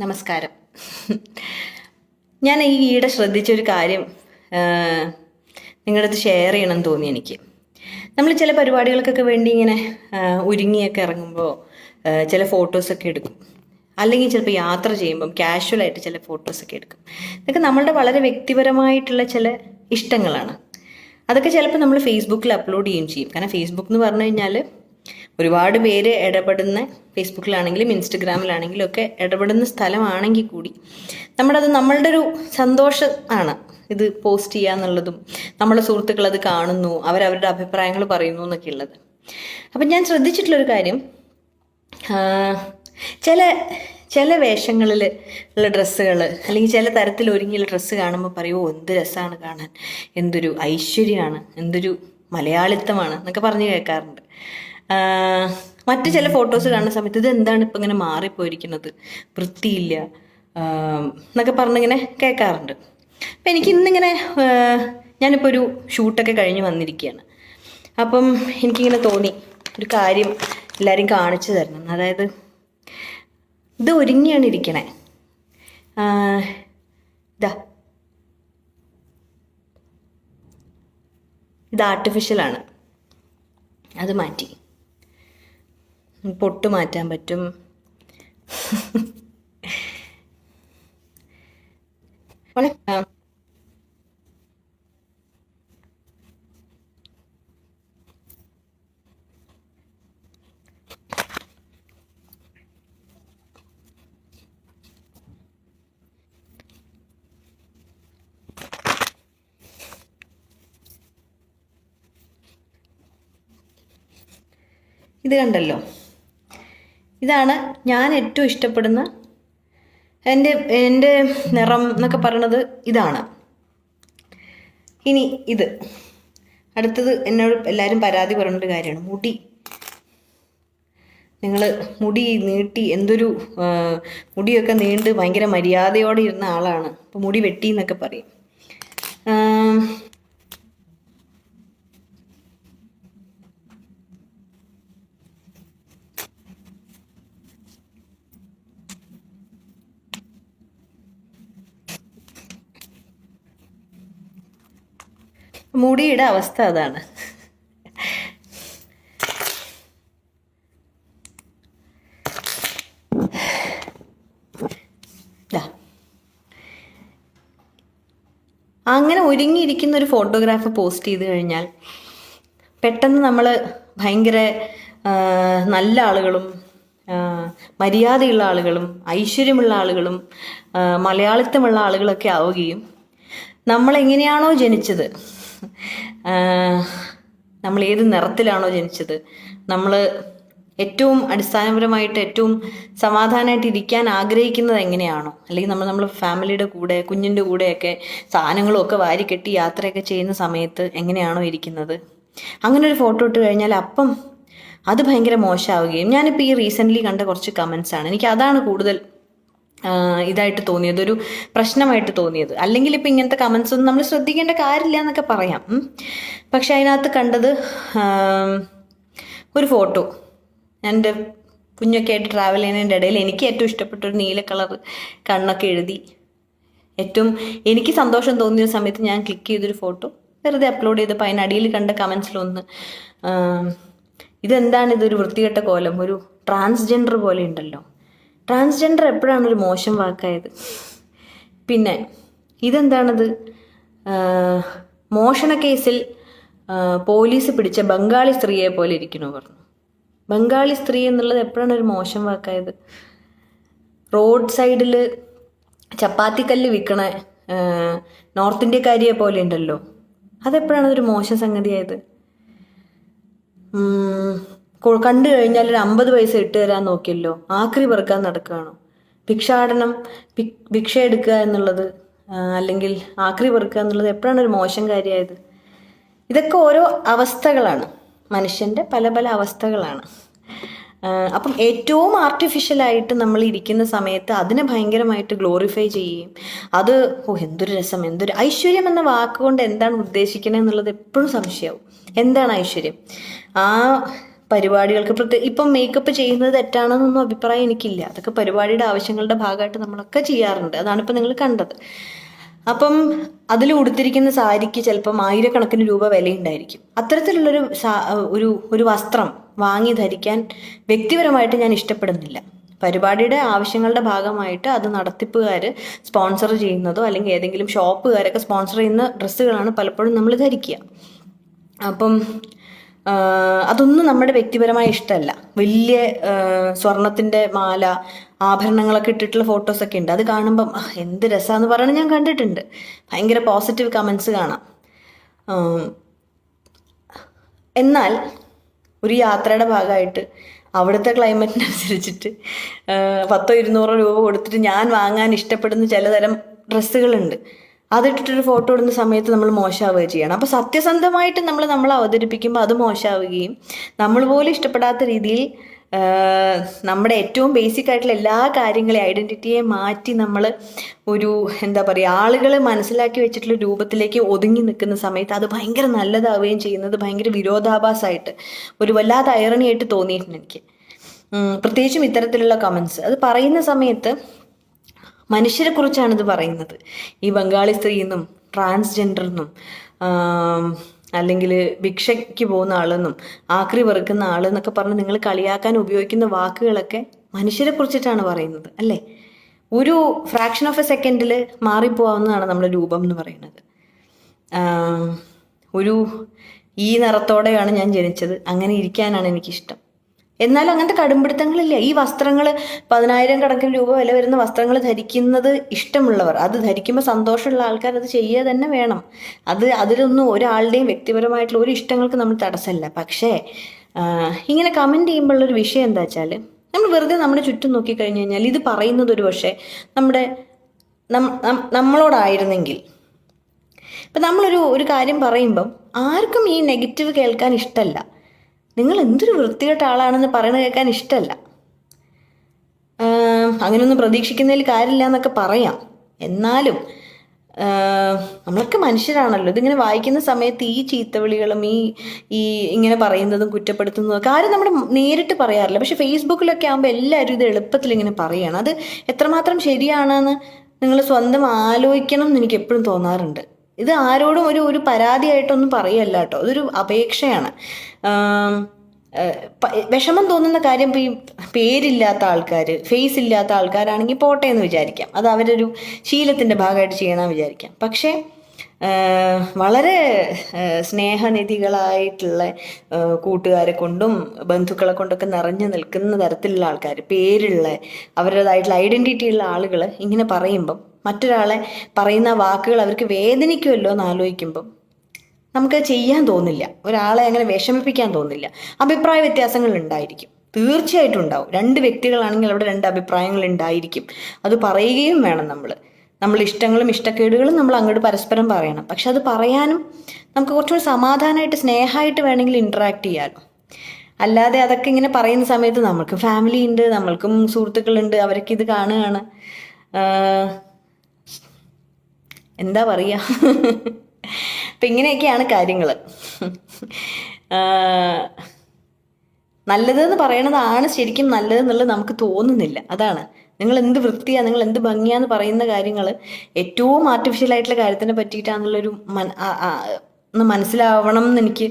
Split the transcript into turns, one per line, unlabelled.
നമസ്കാരം. ഞാൻ ഈ ഈയിടെ ശ്രദ്ധിച്ചൊരു കാര്യം നിങ്ങളടുത്ത് ഷെയർ ചെയ്യണം എന്ന് തോന്നി എനിക്ക്. നമ്മൾ ചില പരിപാടികൾക്കൊക്കെ വേണ്ടി ഇങ്ങനെ ഒരുങ്ങിയൊക്കെ ഇറങ്ങുമ്പോൾ ചില ഫോട്ടോസൊക്കെ എടുക്കും. അല്ലെങ്കിൽ ചിലപ്പോൾ യാത്ര ചെയ്യുമ്പം കാഷ്വലായിട്ട് ചില ഫോട്ടോസൊക്കെ എടുക്കും. ഇതൊക്കെ നമ്മളുടെ വളരെ വ്യക്തിപരമായിട്ടുള്ള ചില ഇഷ്ടങ്ങളാണ്. അതൊക്കെ ചിലപ്പോൾ നമ്മൾ ഫേസ്ബുക്കിൽ അപ്ലോഡ് ചെയ്യുകയും ചെയ്യും. കാരണം ഫേസ്ബുക്ക് എന്ന് പറഞ്ഞു കഴിഞ്ഞാൽ ഒരുപാട് പേര് ഇടപെടുന്ന ഫേസ്ബുക്കിലാണെങ്കിലും ഇൻസ്റ്റഗ്രാമിലാണെങ്കിലും ഒക്കെ ഇടപെടുന്ന സ്ഥലമാണെങ്കിൽ കൂടി നമ്മളത് നമ്മളുടെ ഒരു സന്തോഷം ആണ് ഇത് പോസ്റ്റ് ചെയ്യുക എന്നുള്ളതും നമ്മളെ സുഹൃത്തുക്കൾ അത് കാണുന്നു അവരവരുടെ അഭിപ്രായങ്ങൾ പറയുന്നു എന്നൊക്കെ ഉള്ളത്. അപ്പം ഞാൻ ശ്രദ്ധിച്ചിട്ടുള്ളൊരു കാര്യം ചില ചില വേഷങ്ങളിൽ ഉള്ള ഡ്രസ്സുകൾ അല്ലെങ്കിൽ ചില തരത്തിൽ ഒരുങ്ങിയുള്ള ഡ്രസ്സ് കാണുമ്പോൾ പറയുമോ എന്ത് രസമാണ് കാണാൻ എന്തൊരു ഐശ്വര്യമാണ് എന്തൊരു മലയാളിത്തമാണ് എന്നൊക്കെ പറഞ്ഞു കേൾക്കാറുണ്ട്. മറ്റു ചില ഫോട്ടോസ് കാണുന്ന സമയത്ത് ഇത് എന്താണ് ഇപ്പം ഇങ്ങനെ മാറിപ്പോയിരിക്കുന്നത്? വൃത്തിയില്ല എന്നൊക്കെ പറഞ്ഞിങ്ങനെ കേൾക്കാറുണ്ട്. അപ്പം എനിക്ക് ഇന്നിങ്ങനെ ഞാനിപ്പോൾ ഒരു ഷൂട്ടൊക്കെ കഴിഞ്ഞ് വന്നിരിക്കുകയാണ്. അപ്പം എനിക്കിങ്ങനെ തോന്നി ഒരു കാര്യം എല്ലാവരും കാണിച്ചു തരണം. അതായത് ഇത് ഒരുങ്ങിയാണ് ഇരിക്കണേ. ഇതാ. ഇത് ആർട്ടിഫിഷ്യലാണ് അത് മാറ്റി. പൊട്ട് മാറ്റാൻ പറ്റും. ഇത് കണ്ടല്ലോ. ഇതാണ് ഞാൻ ഏറ്റവും ഇഷ്ടപ്പെടുന്ന എന്റെ എന്റെ നിറം എന്നൊക്കെ പറയണത് ഇതാണ്. ഇനി ഇത്. അടുത്തത് എന്നോട് എല്ലാവരും പരാതി പറയുന്നൊരു കാര്യമാണ്. മുടി. നിങ്ങൾ മുടി നീട്ടി എന്തൊരു മുടിയൊക്കെ നീണ്ട് ഭയങ്കര മര്യാദയോടെ ഇരുന്ന ആളാണ്. അപ്പോൾ മുടി വെട്ടി എന്നൊക്കെ പറയും. മുടിയുടെ അവസ്ഥ അതാണ്. അങ്ങനെ ഒരുങ്ങിയിരിക്കുന്ന ഒരു ഫോട്ടോഗ്രാഫ് പോസ്റ്റ് ചെയ്ത് കഴിഞ്ഞാൽ പെട്ടെന്ന് നമ്മൾ ഭയങ്കര നല്ല ആളുകളും മര്യാദയുള്ള ആളുകളും ഐശ്വര്യമുള്ള ആളുകളും മലയാളിത്തമുള്ള ആളുകളൊക്കെ ആവുകയും നമ്മൾ എങ്ങനെയാണോ ജനിച്ചത് നമ്മൾ ഏത് നിറത്തിലാണോ ജനിച്ചത്? നമ്മൾ ഏറ്റവും അടിസ്ഥാനപരമായിട്ട് ഏറ്റവും സമാധാനമായിട്ട് ഇരിക്കാൻ ആഗ്രഹിക്കുന്നത് എങ്ങനെയാണോ? അല്ലെങ്കിൽ നമ്മൾ നമ്മൾ ഫാമിലിയുടെ കൂടെ കുഞ്ഞിന്റെ കൂടെയൊക്കെ സാധനങ്ങളൊക്കെ വാരിക്കെട്ടി യാത്രയൊക്കെ ചെയ്യുന്ന സമയത്ത് എങ്ങനെയാണോ ഇരിക്കുന്നത്? അങ്ങനെ ഒരു ഫോട്ടോ ഇട്ട് കഴിഞ്ഞാൽ അപ്പം അത് ഭയങ്കര മോശമാവുകയും ഞാനിപ്പോൾ ഈ റീസെന്റ്ലി കണ്ട കുറച്ച് കമൻസ് ആണ്. എനിക്ക് അതാണ് കൂടുതൽ ഇതായിട്ട് തോന്നിയത് ഒരു പ്രശ്നമായിട്ട് തോന്നിയത്. അല്ലെങ്കിൽ ഇപ്പം ഇങ്ങനത്തെ കമൻസ് ഒന്നും നമ്മൾ ശ്രദ്ധിക്കേണ്ട കാര്യമില്ല എന്നൊക്കെ പറയാം. പക്ഷെ അതിനകത്ത് കണ്ടത് ഒരു ഫോട്ടോ എന്റെ കുഞ്ഞൊക്കെ ആയിട്ട് ട്രാവൽ ചെയ്യുന്നതിന്റെ ഇടയിൽ എനിക്ക് ഏറ്റവും ഇഷ്ടപ്പെട്ട ഒരു നീല കളർ കണ്ണൊക്കെ എഴുതി. ഏറ്റവും എനിക്ക് സന്തോഷം തോന്നിയ സമയത്ത് ഞാൻ ക്ലിക്ക് ചെയ്തൊരു ഫോട്ടോ വെറുതെ അപ്ലോഡ് ചെയ്തപ്പോൾ അതിനടിയിൽ കണ്ട കമൻസിലൊന്ന് ഇതെന്താണ് ഇതൊരു വൃത്തികെട്ട കോലം? ഒരു ട്രാൻസ്ജെൻഡർ പോലെ ഉണ്ടല്ലോ. ട്രാൻസ്ജെൻഡർ എപ്പോഴാണ് ഒരു മോശം വാക്കായത്? പിന്നെ ഇതെന്താണത്? മോഷണ കേസിൽ പോലീസ് പിടിച്ച ബംഗാളി സ്ത്രീയെ പോലെ ഇരിക്കണു പറഞ്ഞു ബംഗാളി സ്ത്രീ എന്നുള്ളത് എപ്പോഴാണ് ഒരു മോശം വാക്കായത്? റോഡ് സൈഡിൽ ചപ്പാത്തിക്കല്ല് വിൽക്കണ നോർത്ത് ഇന്ത്യക്കാരിയെ പോലെ ഉണ്ടല്ലോ. അതെപ്പോഴാണ് ഒരു മോശം സംഗതിയായത്? കണ്ടു കഴിഞ്ഞാൽ ഒരു അമ്പത് പൈസ ഇട്ട് തരാൻ നോക്കിയല്ലോ. ആക്രി പെറുക്കാൻ നടക്കുകയാണോ? ഭിക്ഷാടനം ഭിക്ഷ എടുക്കുക എന്നുള്ളത് അല്ലെങ്കിൽ ആക്രി പെറുക്കുക എന്നുള്ളത് എപ്പോഴാണ് ഒരു മോശം കാര്യമായത്? ഇതൊക്കെ ഓരോ അവസ്ഥകളാണ്. മനുഷ്യന്റെ പല പല അവസ്ഥകളാണ്. അപ്പം ഏറ്റവും ആർട്ടിഫിഷ്യലായിട്ട് നമ്മൾ ഇരിക്കുന്ന സമയത്ത് അതിനെ ഭയങ്കരമായിട്ട് ഗ്ലോറിഫൈ ചെയ്യുകയും അത് ഓ എന്തൊരു രസം എന്തൊരു ഐശ്വര്യം എന്ന വാക്കുകൊണ്ട് എന്താണ് ഉദ്ദേശിക്കുന്നത് എന്നുള്ളത് എപ്പോഴും സംശയമാവും. എന്താണ് ഐശ്വര്യം? ആ പരിപാടികൾക്ക് പ്രത്യേക ഇപ്പം മേക്കപ്പ് ചെയ്യുന്നത് തെറ്റാണെന്നൊന്നും അഭിപ്രായം എനിക്കില്ല. അതൊക്കെ പരിപാടിയുടെ ആവശ്യങ്ങളുടെ ഭാഗമായിട്ട് നമ്മളൊക്കെ ചെയ്യാറുണ്ട്. അതാണ് ഇപ്പം നിങ്ങൾ കണ്ടത്. അപ്പം അതിൽ ഉടുത്തിരിക്കുന്ന സാരിക്ക് ചിലപ്പം ആയിരക്കണക്കിന് രൂപ വിലയുണ്ടായിരിക്കും. അത്തരത്തിലുള്ളൊരു ഒരു ഒരു വസ്ത്രം വാങ്ങി ധരിക്കാൻ വ്യക്തിപരമായിട്ട് ഞാൻ ഇഷ്ടപ്പെടുന്നില്ല. പരിപാടിയുടെ ആവശ്യങ്ങളുടെ ഭാഗമായിട്ട് അത് നടത്തിപ്പുകാർ സ്പോൺസർ ചെയ്യുന്നതോ അല്ലെങ്കിൽ ഏതെങ്കിലും ഷോപ്പുകാരൊക്കെ സ്പോൺസർ ചെയ്യുന്ന ഡ്രസ്സുകളാണ് പലപ്പോഴും നമ്മൾ ധരിക്കുക. അപ്പം അതൊന്നും നമ്മുടെ വ്യക്തിപരമായ ഇഷ്ടമല്ല. വലിയ സ്വർണത്തിന്റെ മാല ആഭരണങ്ങളൊക്കെ ഇട്ടിട്ടുള്ള ഫോട്ടോസൊക്കെ ഉണ്ട്. അത് കാണുമ്പം എന്ത് എന്ന് പറയണത് ഞാൻ കണ്ടിട്ടുണ്ട്. ഭയങ്കര പോസിറ്റീവ് കമൻസ് കാണാം. എന്നാൽ ഒരു യാത്രയുടെ ഭാഗമായിട്ട് അവിടുത്തെ ക്ലൈമറ്റിനനുസരിച്ചിട്ട് പത്തോ ഇരുന്നൂറോ രൂപ കൊടുത്തിട്ട് ഞാൻ വാങ്ങാൻ ഇഷ്ടപ്പെടുന്ന ചിലതരം ഡ്രസ്സുകളുണ്ട് അതിട്ടിട്ടൊരു ഫോട്ടോ ഇടുന്ന സമയത്ത് നമ്മൾ മോശമാവുകയും ചെയ്യണം. അപ്പോൾ സത്യസന്ധമായിട്ട് നമ്മൾ നമ്മൾ അവതരിപ്പിക്കുമ്പോൾ അത് മോശമാവുകയും നമ്മൾ പോലും ഇഷ്ടപ്പെടാത്ത രീതിയിൽ നമ്മുടെ ഏറ്റവും ബേസിക് ആയിട്ടുള്ള എല്ലാ കാര്യങ്ങളെയും ഐഡന്റിറ്റിയെ മാറ്റി നമ്മൾ ഒരു എന്താ പറയുക ആളുകൾ മനസ്സിലാക്കി വെച്ചിട്ടുള്ള രൂപത്തിലേക്ക് ഒതുങ്ങി നിൽക്കുന്ന സമയത്ത് അത് ഭയങ്കര നല്ലതാവുകയും ചെയ്യുന്നത് ഭയങ്കര വിരോധാഭാസമായിട്ട് ഒരു വല്ലാത്ത ഐറണിയായിട്ട് തോന്നിയിട്ടുണ്ട് എനിക്ക്. പ്രത്യേകിച്ചും ഇത്തരത്തിലുള്ള കമൻസ് അത് പറയുന്ന സമയത്ത് മനുഷ്യരെ കുറിച്ചാണ് ഇത് പറയുന്നത്. ഈ ബംഗാളി സ്ത്രീ എന്നും ട്രാൻസ്ജെൻഡർ എന്നും അല്ലെങ്കിൽ ഭിക്ഷയ്ക്ക് പോകുന്ന ആളെന്നും ആക്രി വെറുക്കുന്ന ആളെന്നൊക്കെ പറഞ്ഞ് നിങ്ങൾ കളിയാക്കാൻ ഉപയോഗിക്കുന്ന വാക്കുകളൊക്കെ മനുഷ്യരെ കുറിച്ചിട്ടാണ് പറയുന്നത് അല്ലേ? ഒരു ഫ്രാക്ഷൻ ഓഫ് എ സെക്കൻഡിൽ മാറിപ്പോവാവുന്നതാണ് നമ്മുടെ രൂപം എന്ന് പറയുന്നത്. ഒരു ഈ നിറത്തോടെയാണ് ഞാൻ ജനിച്ചത്. അങ്ങനെ ഇരിക്കാനാണ് എനിക്കിഷ്ടം. എന്നാൽ അങ്ങനത്തെ കടുംപിടുത്തങ്ങളില്ല. ഈ വസ്ത്രങ്ങൾ പതിനായിരം കണക്കിന് രൂപ വില വരുന്ന വസ്ത്രങ്ങൾ ധരിക്കുന്നത് ഇഷ്ടമുള്ളവർ. അത് ധരിക്കുമ്പോൾ സന്തോഷമുള്ള ആൾക്കാർ അത് ചെയ്യുക തന്നെ വേണം. അത് അതിലൊന്നും ഒരാളുടെയും വ്യക്തിപരമായിട്ടുള്ള ഒരു ഇഷ്ടങ്ങൾക്ക് നമ്മൾ തടസ്സമല്ല. പക്ഷേ ഇങ്ങനെ കമന്റ് ചെയ്യുമ്പോഴുള്ളൊരു വിഷയം എന്താ വെച്ചാൽ നമ്മൾ വെറുതെ നമ്മുടെ ചുറ്റും നോക്കിക്കഴിഞ്ഞ് കഴിഞ്ഞാൽ ഇത് പറയുന്നത് ഒരു പക്ഷേ നമ്മുടെ നമ്മളോടായിരുന്നെങ്കിൽ. ഇപ്പം നമ്മളൊരു ഒരു കാര്യം പറയുമ്പം ആർക്കും ഈ നെഗറ്റീവ് കേൾക്കാൻ ഇഷ്ടമല്ല. നിങ്ങൾ എന്തൊരു വൃത്തികെട്ട ആളാണെന്ന് പറയണത് കേൾക്കാൻ ഇഷ്ടമല്ല അങ്ങനെയൊന്നും പ്രതീക്ഷിക്കുന്നതിൽ കാര്യമില്ല എന്നൊക്കെ പറയാം. എന്നാലും നമ്മളൊക്കെ മനുഷ്യരാണല്ലോ. ഇതിങ്ങനെ വായിക്കുന്ന സമയത്ത് ഈ ചീത്തവിളികളും ഈ ഈ ഇങ്ങനെ പറയുന്നതും കുറ്റപ്പെടുത്തുന്നതും ഒക്കെ ആരും നമ്മുടെ നേരിട്ട് പറയാറില്ല. പക്ഷെ ഫേസ്ബുക്കിലൊക്കെ ആകുമ്പോൾ എല്ലാവരും ഇത് എളുപ്പത്തിൽ ഇങ്ങനെ പറയുകയാണ് അത് എത്രമാത്രം ശരിയാണെന്ന് നിങ്ങൾ സ്വന്തം ആലോചിക്കണം എന്ന് എനിക്ക് എപ്പോഴും തോന്നാറുണ്ട്. ഇത് ആരോടും ഒരു ഒരു പരാതിയായിട്ടൊന്നും പറയല്ല കേട്ടോ. അതൊരു അപേക്ഷയാണ്. വിഷമം തോന്നുന്ന കാര്യം ഈ പേരില്ലാത്ത ആൾക്കാർ ഫേസ് ഇല്ലാത്ത ആൾക്കാരാണെങ്കിൽ പോട്ടെ എന്ന് വിചാരിക്കാം. അത് അവരൊരു ശീലത്തിന്റെ ഭാഗമായിട്ട് ചെയ്യണമെന്ന് വിചാരിക്കാം. പക്ഷേ വളരെ സ്നേഹനിധികളായിട്ടുള്ള കൂട്ടുകാരെ കൊണ്ടും ബന്ധുക്കളെ കൊണ്ടൊക്കെ നിറഞ്ഞു നിൽക്കുന്ന തരത്തിലുള്ള ആൾക്കാർ പേരുള്ള അവരുടേതായിട്ടുള്ള ഐഡന്റിറ്റി ഉള്ള ആളുകൾ ഇങ്ങനെ പറയുമ്പം മറ്റൊരാളെ പറയുന്ന വാക്കുകൾ അവർക്ക് വേദനിക്കുമല്ലോ എന്ന് ആലോചിക്കുമ്പം നമുക്ക് ചെയ്യാൻ തോന്നില്ല. ഒരാളെ അങ്ങനെ വിഷമിപ്പിക്കാൻ തോന്നില്ല. അഭിപ്രായ വ്യത്യാസങ്ങൾ ഉണ്ടായിരിക്കും. തീർച്ചയായിട്ടും ഉണ്ടാവും. രണ്ട് വ്യക്തികളാണെങ്കിൽ അവിടെ രണ്ട് അഭിപ്രായങ്ങൾ ഉണ്ടായിരിക്കും. അത് പറയുകയും വേണം നമ്മൾ. നമ്മൾ ഇഷ്ടങ്ങളും ഇഷ്ടക്കേടുകളും നമ്മൾ അങ്ങോട്ട് പരസ്പരം പറയണം. പക്ഷെ അത് പറയാനും നമുക്ക് കുറച്ചുകൂടി സമാധാനമായിട്ട് സ്നേഹമായിട്ട് വേണമെങ്കിൽ ഇൻട്രാക്ട് ചെയ്യാമല്ലോ അല്ലാതെ അതൊക്കെ ഇങ്ങനെ പറയുന്ന സമയത്ത് നമ്മൾക്ക് ഫാമിലി ഉണ്ട് നമ്മൾക്കും സുഹൃത്തുക്കളുണ്ട് അവരൊക്കെ ഇത് കാണുകയാണ്. എന്താ പറയുക അപ്പം ഇങ്ങനെയൊക്കെയാണ് കാര്യങ്ങൾ നല്ലതെന്ന് പറയണതാണ് ശരിക്കും നല്ലതെന്നുള്ളത് നമുക്ക് തോന്നുന്നില്ല. അതാണ്. നിങ്ങൾ എന്ത് വൃത്തിയാണ് നിങ്ങൾ എന്ത് ഭംഗിയാന്ന് പറയുന്ന കാര്യങ്ങൾ ഏറ്റവും ആർട്ടിഫിഷ്യൽ ആയിട്ടുള്ള കാര്യത്തിനെ പറ്റിയിട്ടാണെന്നുള്ളൊരു മൻ ഒന്ന് മനസ്സിലാവണം എന്ന് എനിക്ക്